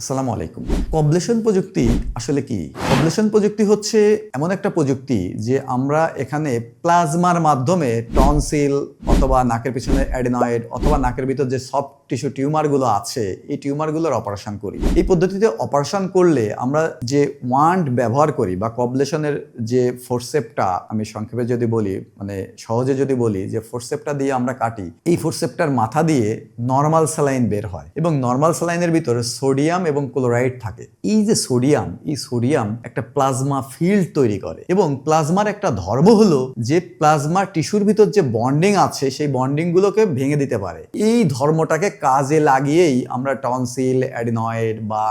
আসসালামু আলাইকুম। কবলেশন প্রযুক্তি আসলে কি? কবলেশন প্রযুক্তি হচ্ছে এমন একটা প্রযুক্তি যে আমরা এখানে প্লাজমার মাধ্যমে টনসিল অথবা নাকের পিছনে অ্যাডিনয়েড অথবা নাকের ভিতর যে সফট টিস্যু টিউমারগুলো আছে, এই টিউমারগুলোর অপারেশন করি। এই পদ্ধতিতে অপারেশন করলে আমরা যে ওয়ান্ড ব্যবহার করি বা কবলেশনের যে ফোরসেপটা আমি সংক্ষেপে যদি বলি মানে সহজে যদি বলি, যে ফোরসেপটা দিয়ে আমরা কাটি, এই ফোরসেপটার মাথা দিয়ে নর্মাল স্যালাইন বের হয় এবং নর্মাল স্যালাইনের ভিতরে সোডিয়াম এবং ক্লোরাইড থাকে। এই যে সোডিয়াম, এই সোডিয়াম একটা প্লাজমা ফিল্ড তৈরি করে এবং প্লাজমার একটা ধর্ম হলো যে প্লাজমা টিস্যুর ভিতর যে বন্ডিং আছে, সেই বন্ডিং গুলোকে ভেঙে দিতে পারে। এই ধর্মটাকে কাজে লাগিয়েই আমরা টনসিল, অ্যাডিনয়েড বা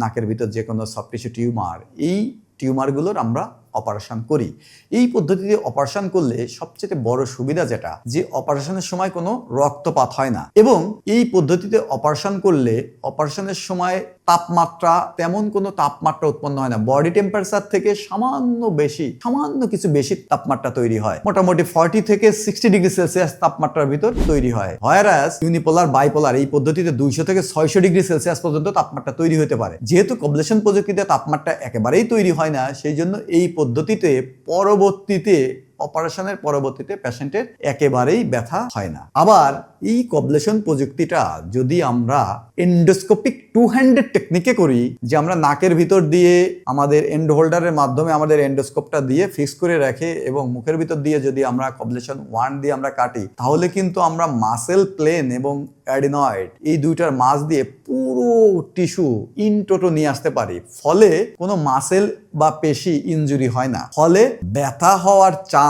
নাকের ভিতর যে কোনো সফট টিস্যু টিউমার, এই টিউমারগুলোর আমরা অপারেশন করি। এই পদ্ধতিতে অপারেশন করলে সবচেয়ে বড় সুবিধা যেটা, যে অপারেশনের সময় কোনো রক্তপাত হয় না। এবং এই পদ্ধতিতে অপারেশন করলে অপারেশনের সময় তাপমাত্রা, তেমন কোনো তাপমাত্রা উৎপন্ন হয় না। বডি টেম্পারেচার থেকে সামান্য বেশি, সামান্য কিছু বেশি তাপমাত্রা তৈরি হয়। মোটামুটি ফর্টি থেকে সিক্সটি ডিগ্রি সেলসিয়াস তাপমাত্রার ভিতর তৈরি হয়। হয়ারাস ইউনিপোলার বাইপোলার এই পদ্ধতিতে দুইশো থেকে ছয়শো ডিগ্রি সেলসিয়াস পর্যন্ত তাপমাত্রা তৈরি হতে পারে। যেহেতু কবলেশন প্রযুক্তিতে তাপমাত্রা একেবারেই তৈরি হয় না, সেই জন্য এই পদ্ধতিতে পরবর্তীতে অপারেশনের পরবর্তীতে পেশেন্টের একেবারেই ব্যথা হয় না। আবার এই কবলেশন প্রযুক্তিটা যদি আমরা এন্ডোস্কোপিক টু হ্যান্ডেড টেকনিকে করি, যে আমরা নাকের ভিতর দিয়ে আমাদের এন্ড হোল্ডারের মাধ্যমে আমাদের এন্ডোস্কোপটা দিয়ে ফিক্স করে রাখে এবং মুখের ভিতর দিয়ে যদি আমরা কবলেশন ওয়ান দিয়ে আমরা কাটি, তাহলে কিন্তু আমরা মাসেল প্লেন এবং অ্যাডিনয়েড এই দুইটার মাছ দিয়ে পুরো টিস্যু ইন টোটো নিয়ে আসতে পারি। ফলে কোনো মাসেল বা পেশি ইনজুরি হয় না। ফলে ব্যথা হওয়ার চান্স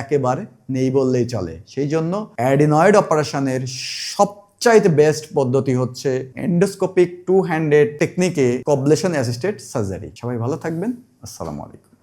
একেবারে নেই বললেই চলে। সেই জন্য অ্যাডিনয়েড অপারেশনের সব চাইতে বেস্ট পদ্ধতি হচ্ছে এন্ডোস্কোপিক টু হ্যান্ডেড টেকনিকে কবলেশন অ্যাসিস্টেড সার্জারি সবাই ভালো থাকবেন। আসসালামু আলাইকুম।